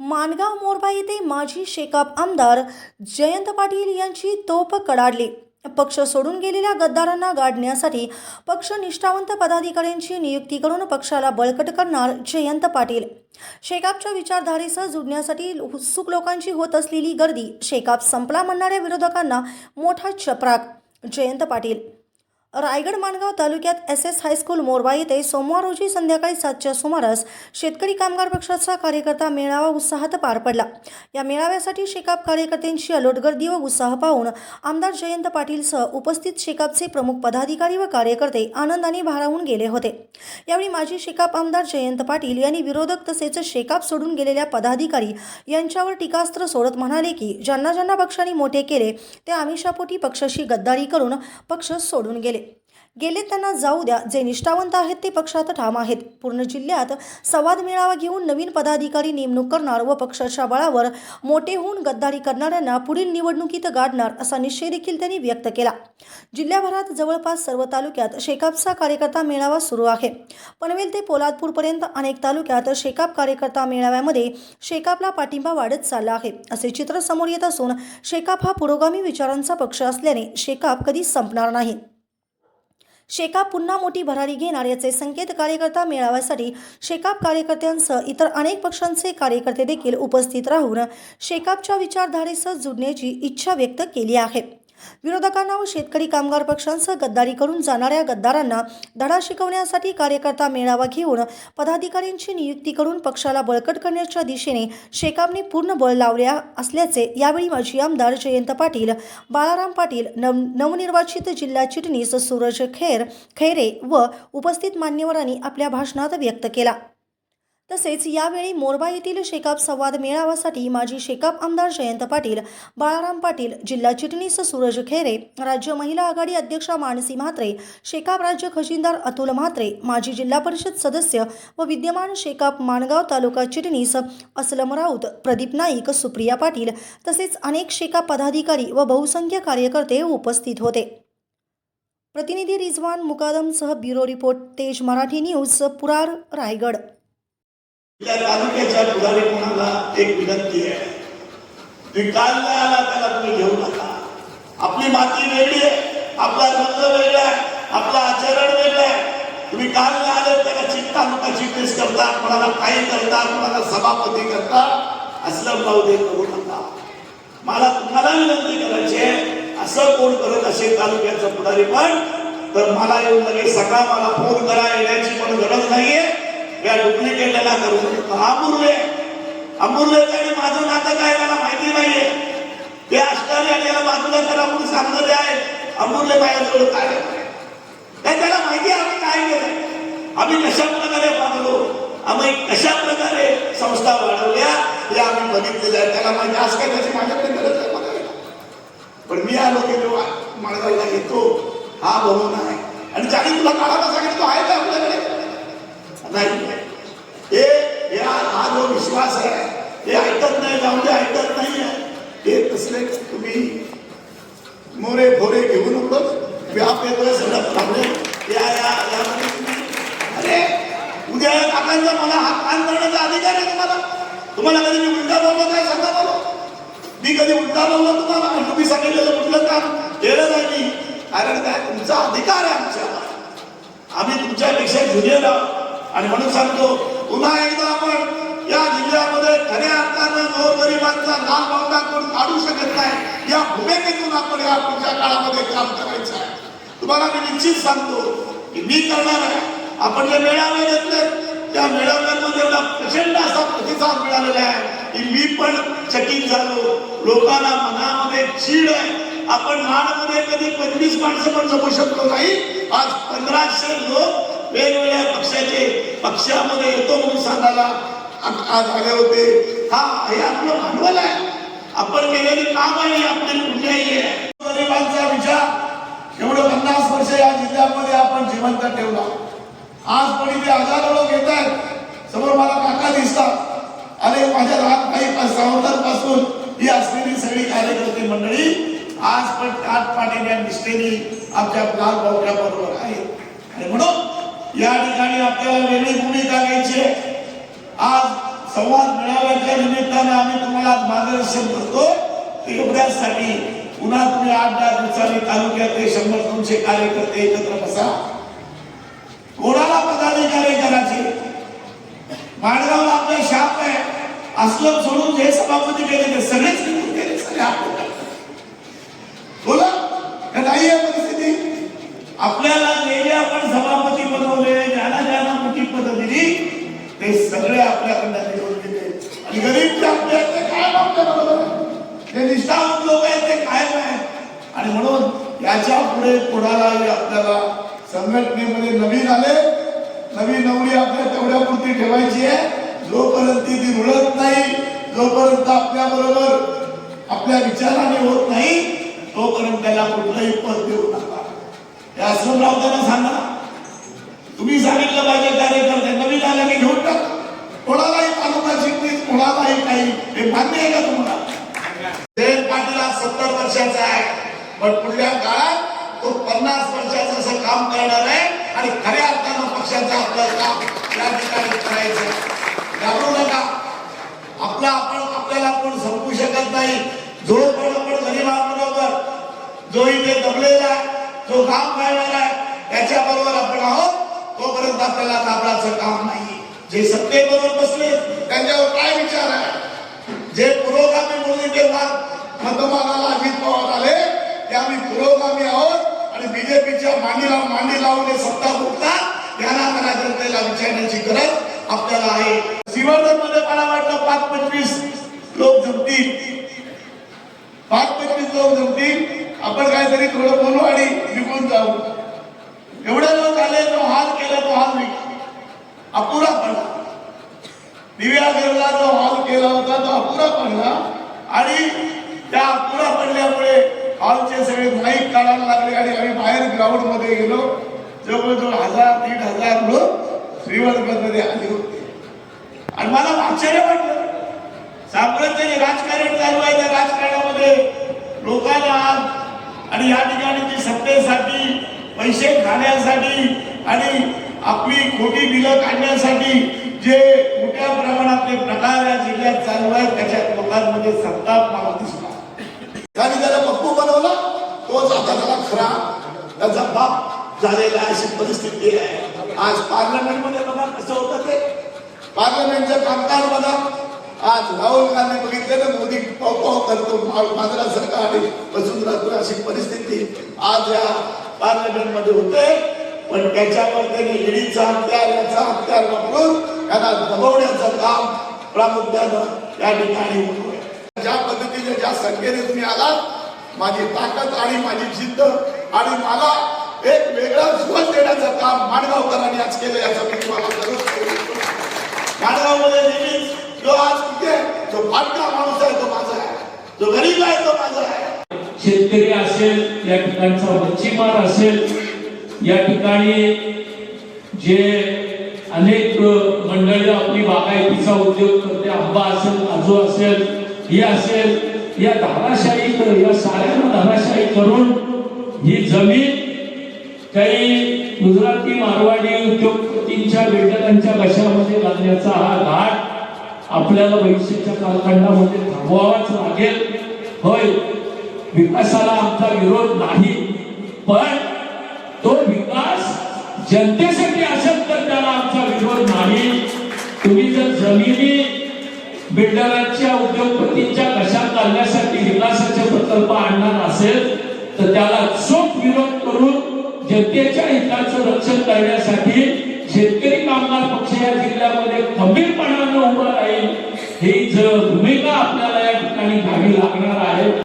माणगाव मोरबा येथे माजी शेकाप आमदार जयंत पाटील यांची तोप कडाडली. पक्ष सोडून गेलेल्या गद्दारांना गाडण्यासाठी पक्ष निष्ठावंत पदाधिकाऱ्यांची नियुक्ती करून पक्षाला बळकट करणार जयंत पाटील. शेकापच्या विचारधारेसह जुडण्यासाठी उत्सुक लोकांची होत असलेली गर्दी शेकाप संपला म्हणणाऱ्या विरोधकांना मोठा चपराक. जयंत पाटील रायगड माणगाव तालुक्यात एस एस हायस्कूल मोरबा येथे सोमवार रोजी संध्याकाळी सातच्या सुमारास शेतकरी कामगार पक्षाचा कार्यकर्ता मेळावा उत्साहात पार पडला. या मेळाव्यासाठी शेकाप कार्यकर्त्यांची अलोट गर्दी व उत्साह पाहून आमदार जयंत पाटीलसह उपस्थित शेकापचे प्रमुख पदाधिकारी व कार्यकर्ते आनंदाने भारावून गेले होते. यावेळी माजी शेकाप आमदार जयंत पाटील यांनी विरोधक तसेच शेकाप सोडून गेलेल्या पदाधिकारी यांच्यावर टीकास्त्र सोडत म्हणाले की ज्यांना ज्यांना पक्षाने मोठे केले ते आमिषापोटी पक्षाशी गद्दारी करून पक्ष सोडून गेले. गेले त्यांना जाऊ द्या. जे निष्ठावंत आहेत ते पक्षात ठाम आहेत. पूर्ण जिल्ह्यात संवाद मेळावा घेऊन नवीन पदाधिकारी नेमणूक करणार व पक्षाच्या बळावर मोठे होऊन गद्दारी करणाऱ्यांना पुढील निवडणुकीत गाडणार असा निश्चय देखील त्यांनी व्यक्त केला. जिल्ह्याभरात जवळपास सर्व तालुक्यात शेकापचा कार्यकर्ता मेळावा सुरू आहे. पनवेल ते पोलादपूरपर्यंत अनेक तालुक्यात शेकाप कार्यकर्ता मेळाव्यामध्ये शेकापला पाठिंबा वाढत चालला आहे. असे चित्र समोर येत असून शेकाप हा पुरोगामी विचारांचा पक्ष असल्याने शेकाप कधी संपणार नाही. शेकाप पुन्हा मोठी भरारी घेणार याचे संकेत कार्यकर्ता मेळाव्यासाठी शेकाप कार्यकर्त्यांसह इतर अनेक पक्षांचे कार्यकर्ते देखील उपस्थित राहून शेकापच्या विचारधारेसह जुडण्याची इच्छा व्यक्त केली आहे. विरोधकांना व शेतकरी कामगार पक्षांसह गद्दारी करून जाणाऱ्या गद्दारांना धडा शिकवण्यासाठी कार्यकर्ता मेळावा घेऊन पदाधिकाऱ्यांची नियुक्ती करून पक्षाला बळकट करण्याच्या दिशेने शेकापने पूर्ण बळ लावल्या असल्याचे यावेळी माजी आमदार जयंत पाटील बाळाराम पाटील नव नवनिर्वाचित जिल्हा चिटणीस सूरज खैर खैरे व उपस्थित मान्यवरांनी आपल्या भाषणात व्यक्त केला. तसेच यावेळी मोरबा येथील शेकाप संवाद मेळाव्यासाठी माजी शेकाप आमदार जयंत पाटील बाळाराम पाटील जिल्हा चिटणीस सूरज खेरे राज्य महिला आघाडी अध्यक्षा मानसी म्हात्रे शेकाप राज्य खजिनदार अतुल म्हात्रे माजी जिल्हा परिषद सदस्य व विद्यमान शेकाप माणगाव तालुका चिटणीस असलम राऊत प्रदीप नाईक सुप्रिया पाटील तसेच अनेक शेकाप पदाधिकारी व बहुसंख्य कार्यकर्ते उपस्थित होते. प्रतिनिधी रिजवान मुकादमसह ब्युरो रिपोर्ट तेज मराठी न्यूज पुरार रायगड. या तालुक्याच्या पुढारी कोणाला एक विनंती आहे. तुम्ही काल नाही आला त्याला तुम्ही घेऊ नका. आपली माती वेगळी आहे आपला रंग वेगळा आहे आपला आचरण वेगळं आहे. तुम्ही काल नाही आले त्याला चित्ता तालुका चिटणीस करता. कोणाला काही करता कोणाला सभापती करता असलं भाऊ दे करू नका. मला तुम्हाला विनंती करायची आहे असं कोण करत असेल तालुक्याचं पुढारी पण तर मला येऊन लगेच सकाळ मला फोन करा येण्याची पण गरज नाहीये. या डुप्लिकेटला करून अमूल्य अमूल्य आणि माझं नातं काय मला माहिती नाहीये. ते असणारे आणि याला बाजूला तर म्हणून सांगणारे आहे. अमूल्य माझ्याजवळ काय त्याला माहिती आहे आम्ही काय केलं आम्ही कशा प्रकारे वागलो आम्ही कशा प्रकारे संस्था वाढवल्या हे आम्ही बघितलेलं आहे त्याला माहिती आज काय त्याची माझ्याकडे गरज आहे बघायला पण मी आलो की जेव्हा माळगावला येतो. हा बनवून आहे. आणि ज्याने तुला काढायला सांगितलं तो आहे का आपल्याकडे? नाही. हे या हा जो विश्वास आहे हे ऐकत नाही जाऊन ते ऐकत नाही हे तसले तुम्ही मोरे भोरे घेऊ नकोस व्याप येतोय सगळं प्रॉब्लेम या या यामध्ये तुम्ही- अरे उद्या काकांचा मला हा कान करण्याचा अधिकार आहे तुम्हाला. तुम्हाला कधी मी उलटा बोललो काय सांगा बोलो मी कधी उलटा बोललो तुम्हाला? आणि तुम्ही सांगितलेलं कुठलं काम? केलं नाही मी. कारण काय? तुमचा अधिकार आहे आमच्या आम्ही तुमच्यापेक्षा जुनियर आहोत. आणि म्हणून सांगतो पुन्हा एकदा आपण या जिल्ह्यामध्ये खऱ्या अर्थानं गोरगरिबांचा लाल बावटा करून काढू शकत नाही. या भूमिकेतून आपण या पुढच्या काळामध्ये काम करायचं आहे. तुम्हाला मी निश्चित सांगतो की मी करणार आहे. आपण जे मेळावे घेतले त्या मेळाव्यांमध्ये एवढा प्रचंड असा प्रतिसाद मिळालेला आहे की मी पण चकित झालो. लोकांना मनामध्ये चीड आहे. आपण माणमध्ये कधी पंचवीस माणसं पण जगू शकलो नाही. आज पंधराशे लोक वेगवेगळ्या पक्षाचे पक्षामध्ये येतो म्हणून सांगायला आज आले होते. हा हे आपलं भांडवल आहे. आपण केलेली काम आहे आपले कुठल्याही गरिबांचा विचार. एवढं पन्नास वर्ष या जिल्ह्यामध्ये आपण जिवंत ठेवला. आज पण इथे हजारो लोक येत आहेत. समोर मला काका दिसतात. अरे माझ्या लहान काही सावंतरपासून ही असलेली सगळी कार्यकर्ते मंडळी आज पण काट पाठीने निष्ठेने आमच्या लाल भाऊच्या बरोबर आहे आणि म्हणून या ठिकाणी आपल्याला वेगळी भूमिका घ्यायची आहे. आज संवाद मेळाव्याच्या निमित्ताने आम्ही तुम्हाला आज मार्गदर्शन करतो. एवढ्यासाठी पुन्हा तुम्ही आठ दहा दिवसांनी तालुक्यातले शंभर दोनशे कार्यकर्ते एकत्र बसा. कोणाला पदाधिकारी करायचे? माणगावला आपलं शाप आहे. असलं सोडून हे सभापती केले ते सगळेच निघून गेले सगळे बोला नाही आहे परिस्थिती. आपल्याला जे आपण सभापती हे सगळे आपल्याकडनं निवडून गेले. आणि गरीब जे आपले आहेत ते कायम आपल्या बरोबर? ते निष्ठावंत लोक आहेत ते कायम आहेत. आणि म्हणून याच्यापुढे कोणालाही आपल्याला संघटनेमध्ये नवीन आले नवीन नवरी आपल्या तेवढ्या पुरती ठेवायची आहे. जोपर्यंत ती रुळत नाही जोपर्यंत आपल्या बरोबर आपल्या विचाराने होत नाही तोपर्यंत त्याला कुठलंही पद देऊ नका. हे आश्रमराव त्यांना सांगा. तुम्ही सांगितलं पाहिजे कार्यकर्ते नवीन आले की घेऊन टाका कोणालाही तालुका चिटणीस कोणालाही काही. हे मान्य आहे का तुम्हाला? जयंत पाटील आज सत्तर वर्षाचा आहे. पण पुढल्या काळात तो पन्नास वर्षाचं असं काम करणार आहे आणि खऱ्या अर्थानं पक्षाचं आपलं काम या ठिकाणी करायचं घाबरू नका. आपला आपण आपल्याला कोण संपू शकत नाही. जो पण आपण गरीबाबरोबर जो इथे दबलेला आहे जो काम करणार आहे त्याच्याबरोबर आपल्याला घाबराचं काम नाही जे सत्तेबरोबर बसले त्यांच्यावर काय विचार आहे? जे पुरोगामी म्हणून तेव्हा मतदानाला अजित पवार आले ते आम्ही पुरोगामी आहोत आणि बीजेपीच्या मांडीला मांडी लावून सत्ता भोगतात. यांना मला जनतेला विचार गरज आपल्याला आहे श्रीवर्धनमध्ये मला वाटलं पाच पंचवीस लोक जमतील पाच पंचवीस लोक जमतील आपण काहीतरी थोडं बोलू आणि निघून जाऊ एवढे लोक आले तो हाल केला तो हाल नाही अपुरा पडला दिव्यागरला जो हॉल केला होता तो अपुरा पडला. आणि त्या अपुरा पडल्यामुळे हॉलचे सगळे माईक काढायला लागले आणि आम्ही बाहेर ग्राउंडमध्ये गेलो. जवळजवळ हजार दीड हजार लोक श्रीवर्गमध्ये आले होते. आणि मला आश्चर्य वाटलं. साम्राज्याने राजकारण चालू आहे त्या राजकारणामध्ये लोकांना आज आणि या ठिकाणी जी सत्तेसाठी पैसे खाण्यासाठी आणि आपली खोटी बिलं काढण्यासाठी जे मोठ्या प्रमाणातले प्रकार या जिल्ह्यात चालू आहेत त्याच्यात लोकांमध्ये संताप मला दिसला आणि त्याला पप्पू बनवला. तोच आता त्याला खरा. त्याचा बाप झालेला अशी परिस्थिती आहे. आज पार्लमेंटमध्ये बघा कसं होतं ते. पार्लमेंटचं कामकाज बघा. आज राहुल गांधी बघितले ना मोदी पाव पाव करतो. मांजरा सरकार आणि बसून राहतो अशी परिस्थिती आज या पार्लमेंटमध्ये होते. पण त्याच्यावर त्यांनी ईडीचा हत्यार याचा हत्यार वापरून त्यांना दबवण्याचं काम प्रामुख्यानं या ठिकाणी होतोय ज्या पद्धतीने ज्या संख्येने तुम्ही आलात माझी ताकद आणि माझी जिद्द आणि मला एक वेगळा जीवन देण्याचं काम माणगावकरांनी आज केलं याचा मी तुम्हाला जरूर माणगावमध्ये नेहमीच जो आज तिथे जो फाटका माणूस आहे तो माझा आहे. जो गरीब आहे तो माझा आहे. शेतकरी असेल या ठिकाणचा मच्छीमार असेल या ठिकाणी जे अनेक मंडळी आपली बागायतीचा उद्योग करते आंबा असेल काजू असेल हे असेल या धाराशाही या साऱ्यांना धाराशाही करून ही जमीन काही गुजराती मारवाडी उद्योगपतींच्या वेटकांच्या कशामध्ये घालण्याचा हा घाट आपल्याला भविष्याच्या कालखंडामध्ये थांबवावाच लागेल. होय विकासाला आमचा विरोध नाही पण तो विकास जनतेसाठी असेल तर त्याला आमचा विरोध नाही. तुम्ही जर जमिनी बिल्डरांच्या उद्योगपतींच्या कशात घालण्यासाठी विकासाचे प्रकल्प आणणार असेल तर त्याला चोख विरोध करून जनतेच्या हिताचं रक्षण करण्यासाठी